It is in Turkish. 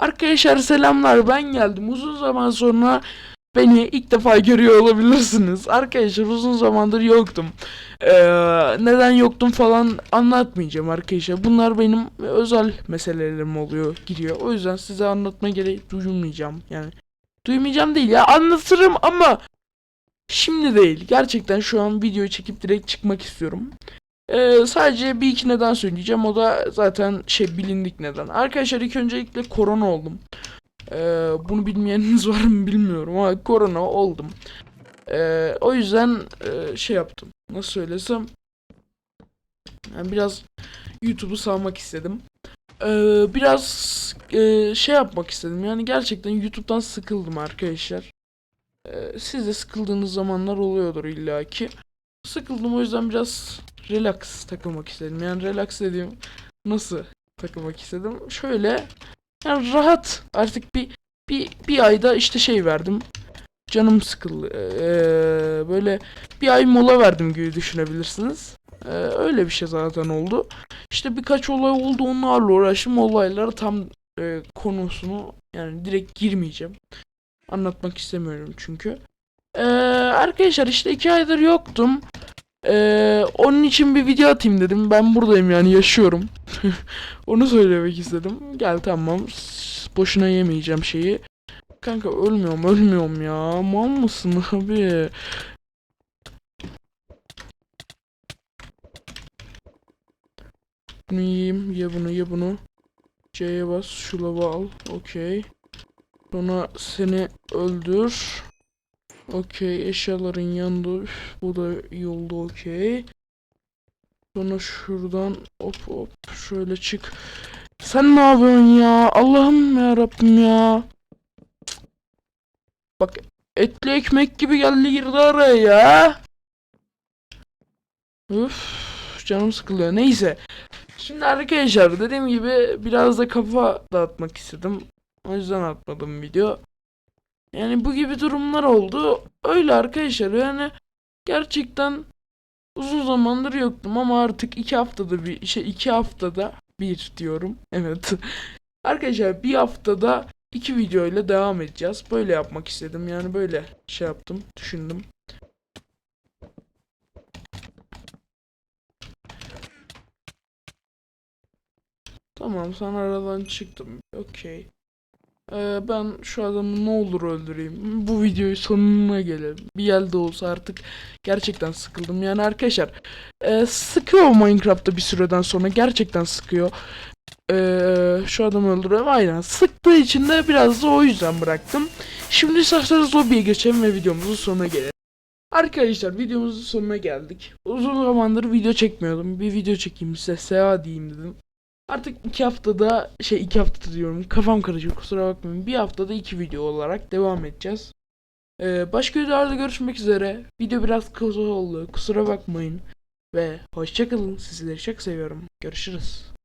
Arkadaşlar selamlar ben geldim. Uzun zaman sonra beni ilk defa görüyor olabilirsiniz. Arkadaşlar uzun zamandır yoktum. Ee, neden yoktum falan anlatmayacağım arkadaşlar. Bunlar benim özel meselelerim oluyor gidiyor. O yüzden size anlatma gereği duymayacağım. Yani duymayacağım değil ya anlatırım ama şimdi değil. Gerçekten şu an video çekip direkt çıkmak istiyorum. Ee, sadece bir iki neden söyleyeceğim. O da zaten şey bilindik neden. Arkadaşlar ilk öncelikle korona oldum. Ee, bunu bilmeyeniniz var mı bilmiyorum ama korona oldum. Ee, o yüzden e, şey yaptım. Nasıl söylesem. Yani biraz YouTube'u salmak istedim. Ee, biraz e, şey yapmak istedim. Yani gerçekten YouTube'dan sıkıldım arkadaşlar. Ee, siz de sıkıldığınız zamanlar oluyordur illaki. Sıkıldım o yüzden biraz relax takılmak istedim. Yani relax dediğim nasıl takılmak istedim? Şöyle yani rahat artık bir bir bir ayda işte şey verdim. Canım sıkıldı. Ee, böyle bir ay mola verdim gibi düşünebilirsiniz. Ee, öyle bir şey zaten oldu. İşte birkaç olay oldu onlarla uğraştım. Olaylara tam e, konusunu yani direkt girmeyeceğim. Anlatmak istemiyorum çünkü. Ee, arkadaşlar işte iki aydır yoktum. Ee, onun için bir video atayım dedim. Ben buradayım yani yaşıyorum. Onu söylemek istedim. Gel tamam. Boşuna yemeyeceğim şeyi. Kanka ölmüyorum ölmüyorum ya. Mal mısın abi? Bunu yiyeyim. Ye bunu ye bunu. C'ye bas. Şu lava al. Okey. Sonra seni öldür. Okey. Eşyaların yanında. Üf, bu da iyi oldu. Okey. Sonra şuradan hop hop şöyle çık. Sen ne yapıyorsun ya? Allah'ım ya Rabbim ya. Bak etli ekmek gibi geldi girdi araya ya. Üf, canım sıkılıyor. Neyse. Şimdi arkadaşlar dediğim gibi biraz da kafa dağıtmak istedim. O yüzden atmadım video. Yani bu gibi durumlar oldu. Öyle arkadaşlar yani gerçekten uzun zamandır yoktum ama artık iki haftada bir şey iki haftada bir diyorum. Evet. Arkadaşlar bir haftada iki video ile devam edeceğiz. Böyle yapmak istedim. Yani böyle şey yaptım, düşündüm. Tamam sen aradan çıktım. Okey. Ee, ben şu adamı ne olur öldüreyim. Bu videoyu sonuna gelelim. Bir elde olsa artık gerçekten sıkıldım. Yani arkadaşlar e, sıkıyor Minecraft'ta bir süreden sonra. Gerçekten sıkıyor. Ee, şu adamı öldürüyorum. Aynen. Sıktığı için de biraz da o yüzden bıraktım. Şimdi isterseniz lobiye geçelim ve videomuzun sonuna gelelim. Arkadaşlar videomuzun sonuna geldik. Uzun zamandır video çekmiyordum. Bir video çekeyim size. Seha diyeyim dedim. Artık iki haftada şey iki haftada diyorum kafam karışık kusura bakmayın. Bir haftada iki video olarak devam edeceğiz. Ee, başka videolarda görüşmek üzere. Video biraz kısa oldu kusura bakmayın. Ve hoşçakalın sizleri çok seviyorum. Görüşürüz.